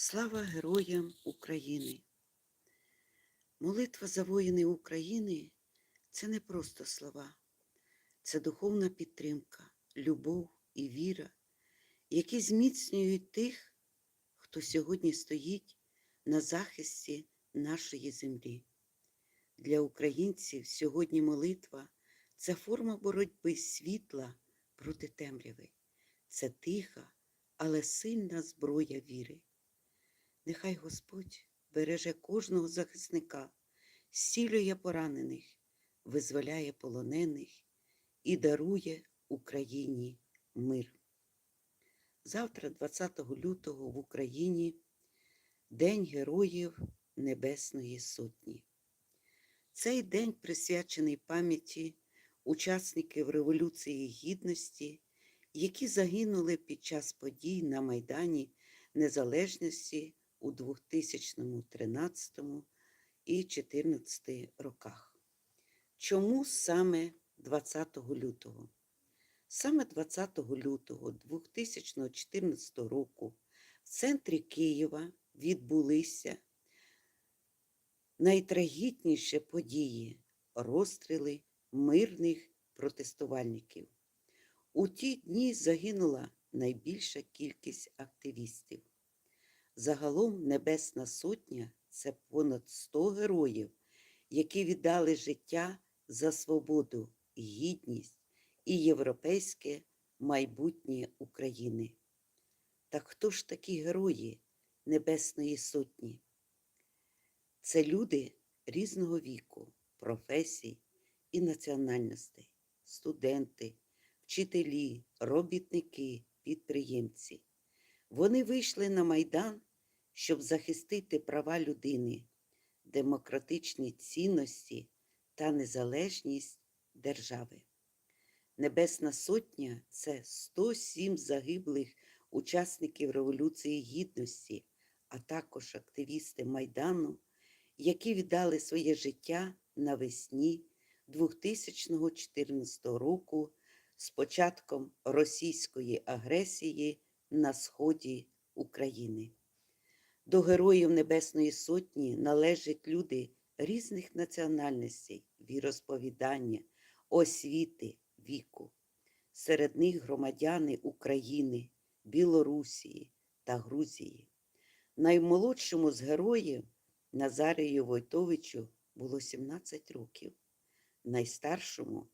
Слава героям України! Молитва за воїни України це не просто слова, це духовна підтримка, любов і віра, які зміцнюють тих, хто сьогодні стоїть на захисті нашої землі. Для українців сьогодні молитва це форма боротьби світла проти темряви. Це тиха, але сильна зброя віри. Нехай Господь береже кожного захисника, зцілює поранених, визволяє полонених і дарує Україні мир. Завтра, 20 лютого, в Україні День Героїв Небесної Сотні. Цей день присвячений пам'яті учасників Революції Гідності, які загинули під час подій на Майдані Незалежності у 2013 і 2014 роках. Чому саме 20 лютого? Саме 20 лютого 2014 року в центрі Києва відбулися найтрагітніші події розстріли мирних протестувальників. У ті дні загинула найбільша кількість активістів. Загалом Небесна Сотня це понад 100 героїв, які віддали життя за свободу, гідність і європейське майбутнє України. Так хто ж такі герої Небесної Сотні? Це люди різного віку, професій і національностей, студенти, вчителі, робітники, підприємці. Вони вийшли на Майдан, щоб захистити права людини, демократичні цінності та незалежність держави. Небесна Сотня це 107 загиблих учасників Революції Гідності, а також активісти Майдану, які віддали своє життя навесні 2014 року з початком російської агресії на сході України. До Героїв Небесної Сотні належать люди різних національностей, віросповідання, освіти, віку. Серед них громадяни України, Білорусії та Грузії. Наймолодшому з героїв Назарію Войтовичу було 17 років, найстаршому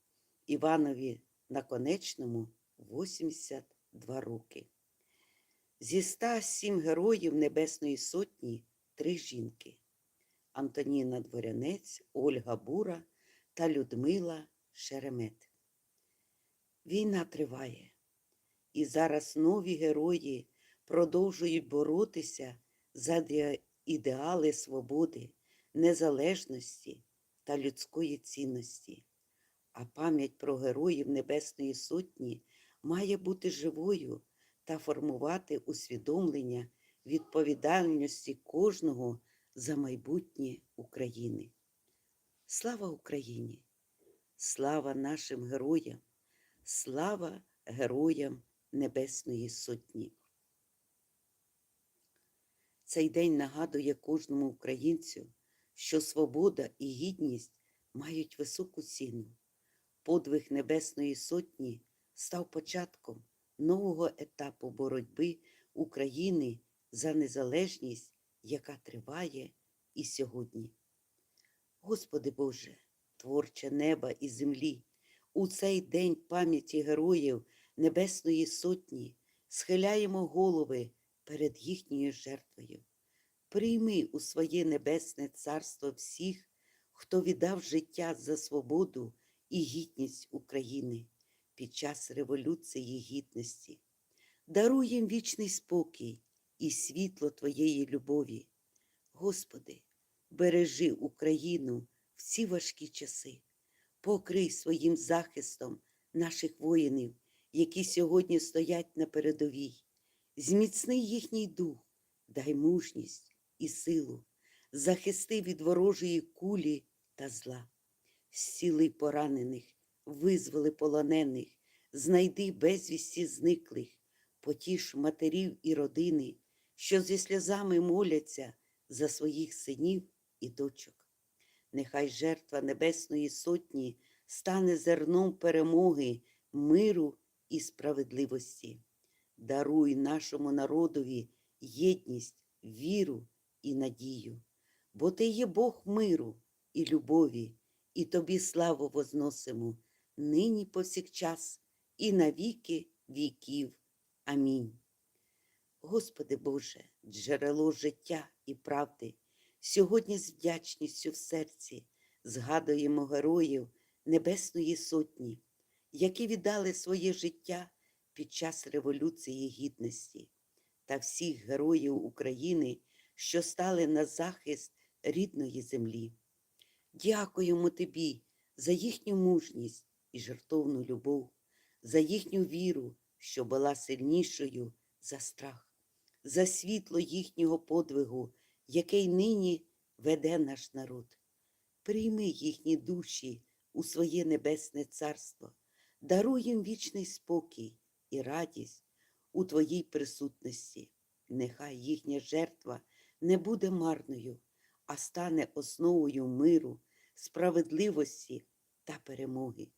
Іванові Наконечному 82 роки. Зі 107 героїв Небесної Сотні три жінки Антоніна Дворянець, Ольга Бура та Людмила Шеремет. Війна триває, і зараз нові герої продовжують боротися за ідеали свободи, незалежності та людської цінності. А пам'ять про героїв Небесної Сотні має бути живою та формувати усвідомлення відповідальності кожного за майбутнє України. Слава Україні! Слава нашим героям! Слава героям Небесної Сотні! Цей день нагадує кожному українцю, що свобода і гідність мають високу ціну. Подвиг Небесної Сотні став початком нового етапу боротьби України за незалежність, яка триває і сьогодні. Господи Боже, творче неба і землі, у цей день пам'яті героїв Небесної Сотні схиляємо голови перед їхньою жертвою. Прийми у своє небесне царство всіх, хто віддав життя за свободу і гідність України під час Революції Гідності. Даруй їм вічний спокій і світло Твоєї любові. Господи, бережи Україну в ці важкі часи, покрий своїм захистом наших воїнів, які сьогодні стоять на передовій. Зміцни їхній дух, дай мужність і силу, захисти від ворожої кулі та зла, зціли поранених, визволи полонених, знайди безвісті зниклих, потіш матерів і родини, що зі сльозами моляться за своїх синів і дочок. Нехай жертва Небесної Сотні стане зерном перемоги, миру і справедливості. Даруй нашому народові єдність, віру і надію, бо ти є Бог миру і любові, і тобі славу возносимо нині повсякчас і на віки віків. Амінь. Господи Боже, джерело життя і правди, сьогодні з вдячністю в серці згадуємо героїв Небесної Сотні, які віддали своє життя під час Революції Гідності та всіх героїв України, що стали на захист рідної землі. Дякуємо Тобі за їхню мужність і жертовну любов, за їхню віру, що була сильнішою за страх, за світло їхнього подвигу, який нині веде наш народ. Прийми їхні душі у своє небесне царство, даруй їм вічний спокій і радість у Твоїй присутності. Нехай їхня жертва не буде марною, а стане основою миру, справедливості та перемоги.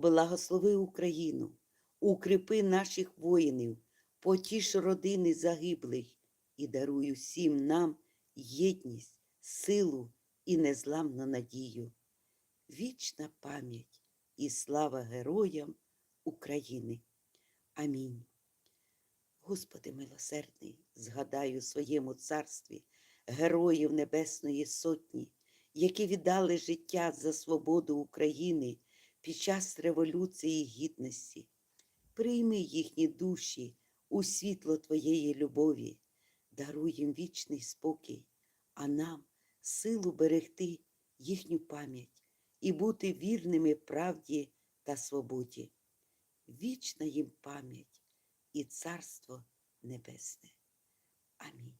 Благослови Україну, укріпи наших воїнів, потіш родини загиблих і даруй усім нам єдність, силу і незламну надію. Вічна пам'ять і слава героям України. Амінь. Господи милосердний, згадай у своєму царстві героїв Небесної Сотні, які віддали життя за свободу України під час Революції Гідності. Прийми їхні душі у світло Твоєї любові, даруй їм вічний спокій, а нам силу берегти їхню пам'ять і бути вірними правді та свободі. Вічна їм пам'ять і Царство Небесне. Амінь.